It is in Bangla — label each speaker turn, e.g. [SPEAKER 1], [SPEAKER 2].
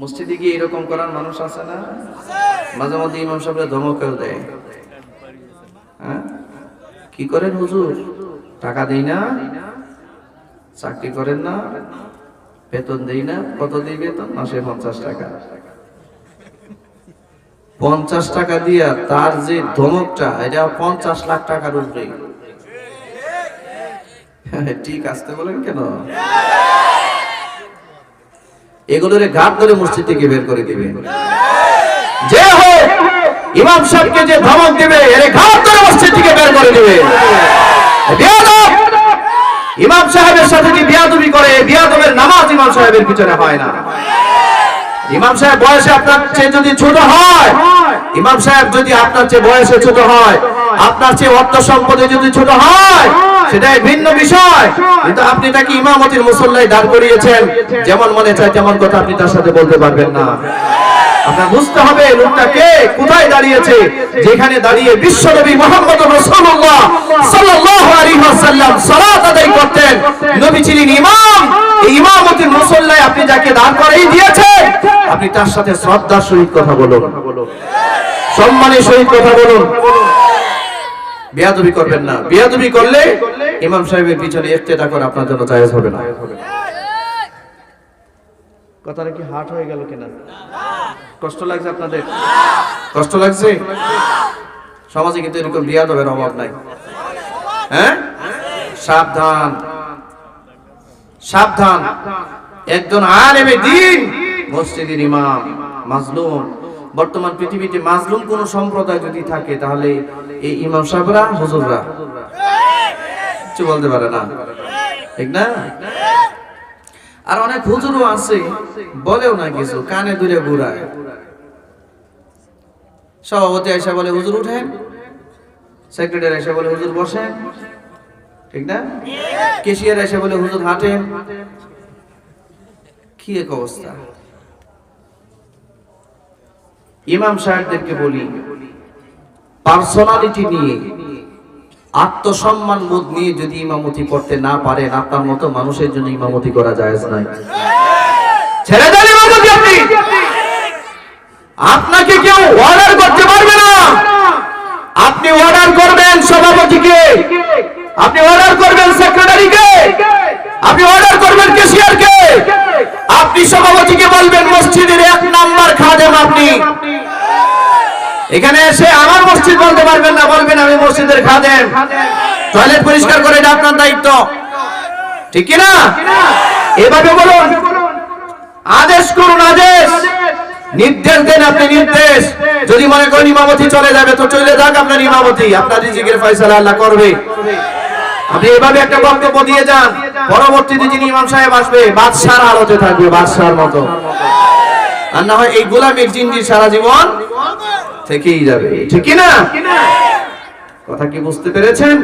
[SPEAKER 1] মসজিদে গিয়ে এরকম করার মানুষ আছে না? মাঝে মাঝে ইমাম সাহেবরা ধমকেও দেয়। হ্যাঁ? কি করেন হুজুর? টাকা দেই না? চাকরি করেন না? বেতন দেই না? কত দিই বেতন? মাসে পঞ্চাশ টাকা। পঞ্চাশ টাকা দিয়া তার যে ধমকটা, এটা পঞ্চাশ লাখ টাকার উপরে ঠিক আসতে বলেন কেন? এগুলোরে ঘাট ধরে মসজিদ থেকে বের করে দিবে। যে হোক, ইমাম সাহেবকে যে ধমক দিবে, এর ঘাট ধরে মসজিদ থেকে বের করে দিবে। ইমাম সাহেবের সাথে যে বিয়াদবি করে? বিয়াদবের নামাজ ইমাম সাহেবের পিছনে হয় না। ইমাম সাহেব বয়সে আপনার চেয়ে যদি ছোট হয়, ইমাম সাহেব যদি আপনার চেয়ে বয়সে ছোট হয়, আপনার চেয়ে অর্থ সম্পদে যদি ছোট হয় সেটাই ভিন্ন বিষয়। কিন্তু আপনি তাকে ইমামতির মুসল্লায় দাঁড় করিয়েছেন। যেমন মনে চায় তেমন কথা আপনি তার সাথে বলতে পারবেন না। আপনি যাকে দাঁড় করাই দিয়েছেন, আপনি তার সাথে শ্রদ্ধার সহিত কথা বলুন। সম্মানের সহিত কথা বলুন। বিয়াদবি করবেন না। বিয়াদবি করলে ইমাম সাহেবের পিছনে ইফতেদা করা আপনার জন্য জায়েজ হবে না। কথাটা কি হার্ট হয়ে গেল কিনা? কষ্ট লাগছে আপনাদের? কষ্ট লাগছে? সমাজে কিন্তু এরকম বিয়াদবের অভাব নাই। হ্যাঁ? সাবধান। সাবধান। একজন আলেমে দিন মসজিদের ইমাম মাজলুম। বর্তমান পৃথিবীতে মাজলুম কোন সম্প্রদায় যদি থাকে তাহলে এই ইমাম সাহেবরা হুজুররা। কিছু বলতে পারে না? ঠিক না? আর অনেক হুজুরও আছে বলেও না কিছু কানে দূরে ঘুরায়। সভাপতি এসে বলে হুজুর উঠেন। সেক্রেটারি এসে বলে হুজুর বসেন। ঠিক না? কেশিয়ার এসে বলে হুজুর হাঁটেন। কি এক অবস্থা। ইমাম সাহেবদেরকে বলি, পার্সোনালিটি নিয়ে, আত্মসম্মান বোধ নিয়ে যদি ইমামতি করতে না পারেন, আপনার মতো মানুষের জন্য ইমামতি করা যায় নাই ছেড়ে আপনি! আপনাকে কেউ অর্ডার করতে পারবে না! আপনি অর্ডার করবেন সভাপতিকে, আপনি অর্ডার করবেন সেক্রেটারিকে আপনি অর্ডার করবেন কেশিয়ারকে আপনি সভাপতিকে বলবেন, মসজিদের এক নাম্বার খাদেম আপনি। এখানে এসে আমার মসজিদ বলতে পারবেন না, বলবেন আমি মসজিদের খাদেম। টয়লেট পরিষ্কার করে এটা আপনার দায়িত্ব। ঠিক না এভাবে বলুন, আদেশ করুন, আদেশ। নির্দেশ দেন আপনি, নির্দেশ। যদি মনে করেন ইমামতি চলে যাবে, তো চলে যাক আপনার ইমামতি। আপনার রিজিকের ফয়সালা আল্লাহ করবে। আপনি এভাবে একটা বক্তব্য দিয়ে যান। পরবর্তীতে যিনি ইমাম সাহেব আসবে, বাদশার আলোতে থাকবে, বাদশার মতো। আর না হয় এই গোলামের জিন্দি সারা জীবন থেকেই যাবে। ঠিক না কথা কি বুঝতে পেরেছেন?